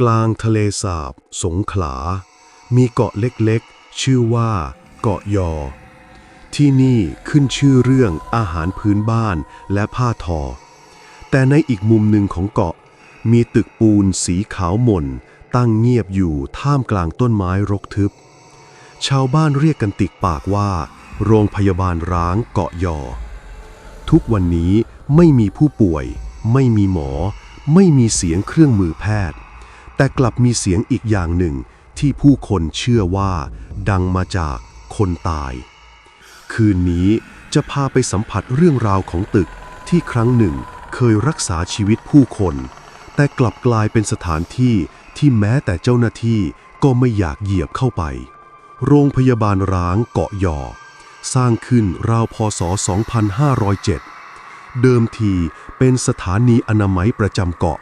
กลางทะเลสาบ สงขลา มีเกาะเล็กๆ ชื่อว่า เกาะยอ ที่นี่ขึ้นชื่อเรื่องอาหารพื้นบ้านและผ้าทอ แต่ในอีกมุมหนึ่งของเกาะ มีตึกปูนสีขาวหม่น ตั้งเงียบอยู่ท่ามกลางต้นไม้รกทึบ ชาวบ้านเรียกกันติดปากว่า โรงพยาบาลร้างเกาะยอ ทุกวันนี้ไม่มีผู้ป่วย ไม่มีหมอ ไม่มีเสียงเครื่องมือแพทย์ แต่กลับมีเสียงอีกอย่างหนึ่งที่ผู้คนเชื่อว่า ดังมาจากคนตาย คืนนี้จะพาไปสัมผัสเรื่องราวของตึกที่ครั้งหนึ่งเคยรักษาชีวิตผู้คน แต่กลับกลายเป็นสถานที่ที่แม้แต่เจ้าหน้าที่ก็ไม่อยากเหยียบเข้าไป โรงพยาบาลร้างเกาะยอ สร้างขึ้นราวพศ 2507 เดิมทีเป็นสถานีอนามัยประจำเกาะ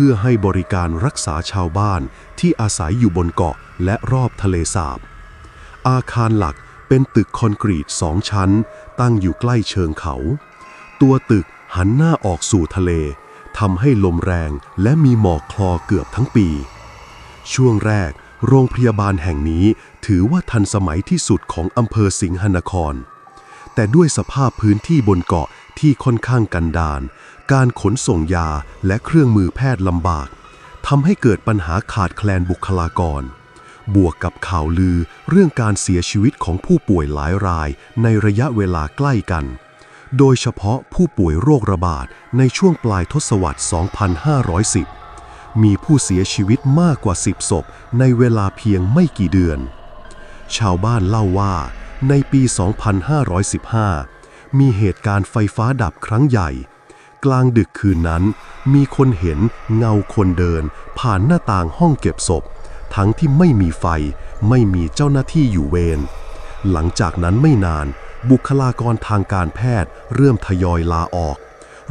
พื่อให้บริการรักษาชาวบ้านที่อาศัยอยู่บนเกาะและรอบทะเลสาบ อาคารหลักเป็นตึกคอนกรีตสองชั้น ตั้งอยู่ใกล้เชิงเขา ตัวตึกหันหน้าออกสู่ทะเลทำให้ลมแรงและมีหมอกคลอเกือบทั้งปี ช่วงแรก โรงพยาบาลแห่งนี้ถือว่าทันสมัยที่สุดของอำเภอสิงหนคร แต่ด้วยสภาพพื้นที่บนเกาะ ที่ค่อนข้างกันดารการขนส่งยาและเครื่องมือแพทย์ลำบากทำให้เกิดปัญหาขาดแคลนบุคลากร บวกกับข่าวลือเรื่องการเสียชีวิตของผู้ป่วยหลายรายในระยะเวลาใกล้กัน โดยเฉพาะผู้ป่วยโรคระบาดในช่วงปลายทศวรรษ 2510 มีผู้เสียชีวิตมากกว่า 10 ศพในเวลาเพียงไม่กี่เดือน ชาวบ้านเล่าว่าในปี 2515 มีเหตุการณ์ไฟฟ้าดับครั้งใหญ่ กลางดึกคืนนั้น มีคนเห็นเงาคนเดิน ผ่านหน้าต่างห้องเก็บศพ ทั้งที่ไม่มีไฟ ไม่มีเจ้าหน้าที่อยู่เวร หลังจากนั้นไม่นาน บุคลากรทางการแพทย์เริ่มทยอยลาออก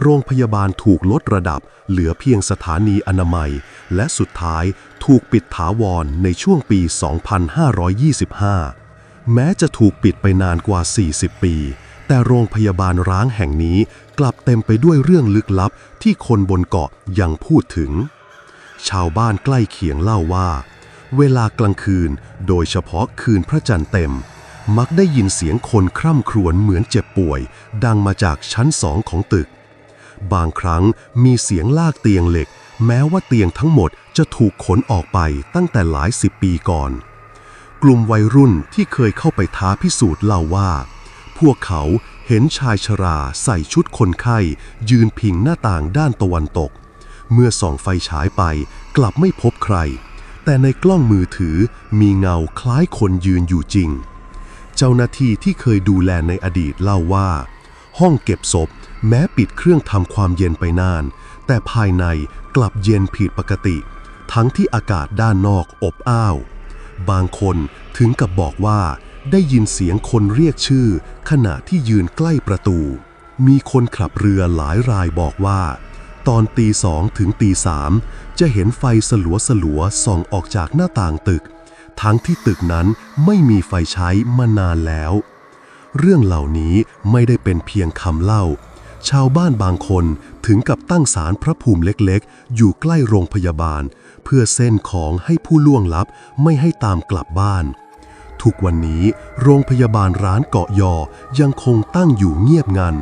โรงพยาบาลถูกลดระดับ เหลือเพียงสถานีอนามัย และสุดท้ายถูกปิดถาวรในช่วงปี 2525 แม้จะถูกปิดไปนานกว่า 40 ปี แต่โรงพยาบาลร้างแห่งนี้กลับเต็มไปด้วยเรื่องลึกลับที่คนบนเกาะยังพูดถึง ชาวบ้านใกล้เคียงเล่าว่า เวลากลางคืนโดยเฉพาะคืนพระจันทร์เต็ม มักได้ยินเสียงคนคร่ำครวญเหมือนเจ็บป่วย ดังมาจากชั้นสองของตึก บางครั้งมีเสียงลากเตียงเหล็ก แม้ว่าเตียงทั้งหมดจะถูกขนออกไปตั้งแต่หลายสิบปีก่อน กลุ่มวัยรุ่นที่เคยเข้าไปท้าพิสูจน์เล่าว่า พวกเขาเห็นชายชราใส่ชุดคนไข้ ยืนพิงหน้าต่างด้านตะวันตก เมื่อส่องไฟฉายไปกลับไม่พบใคร แต่ในกล้องมือถือมีเงาคล้ายคนยืนอยู่จริง เจ้าหน้าที่ที่เคยดูแลในอดีตเล่าว่า ห้องเก็บศพแม้ปิดเครื่องทำความเย็นไปนาน แต่ภายในกลับเย็นผิดปกติ ทั้งที่อากาศด้านนอกอบอ้าว บางคนถึงกับบอกว่า ได้ยินเสียงคนเรียกชื่อ ขณะที่ยืนใกล้ประตู มีคนขับเรือหลายรายบอกว่า ตอนตีสองถึงตีสามจะเห็นไฟสลัวสลัวส่องออกจากหน้าต่างตึก ทั้งที่ตึกนั้นไม่มีไฟใช้มานานแล้ว เรื่องเหล่านี้ไม่ได้เป็นเพียงคำเล่า ชาวบ้านบางคนถึงกับตั้งศาลพระภูมิเล็กๆ อยู่ใกล้โรงพยาบาล เพื่อเส้นของให้ผู้ล่วงลับไม่ให้ตามกลับบ้าน ทุกวันนี้โรงพยาบาลร้านเกาะยอยังคงตั้งอยู่เงียบงัน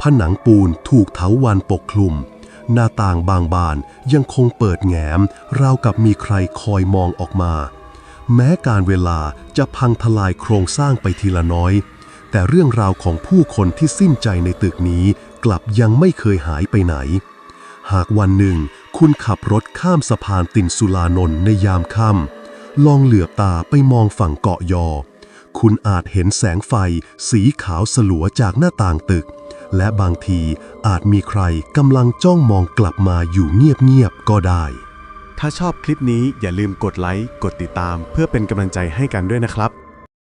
ผนังปูนถูกเถาวันปกคลุม หน้าต่างบางบานยังคงเปิดแง้ม ราวกับมีใครคอยมองออกมา แม้การเวลาจะพังทลายโครงสร้างไปทีละน้อย แต่เรื่องราวของผู้คนที่สิ้นใจในตึกนี้กลับยังไม่เคยหายไปไหน หากวันหนึ่ง คุณขับรถข้ามสะพานตินสุลานนท์ในยามค่ำ ลองเหลือบตาไปมองฝั่งเกาะยอ คุณอาจเห็นแสงไฟสีขาวสลัวจากหน้าต่างตึก และบางทีอาจมีใครกำลังจ้องมองกลับมาอยู่เงียบๆก็ได้ ถ้าชอบคลิปนี้อย่าลืมกดไลค์ กดติดตาม เพื่อเป็นกำลังใจให้กันด้วยนะครับ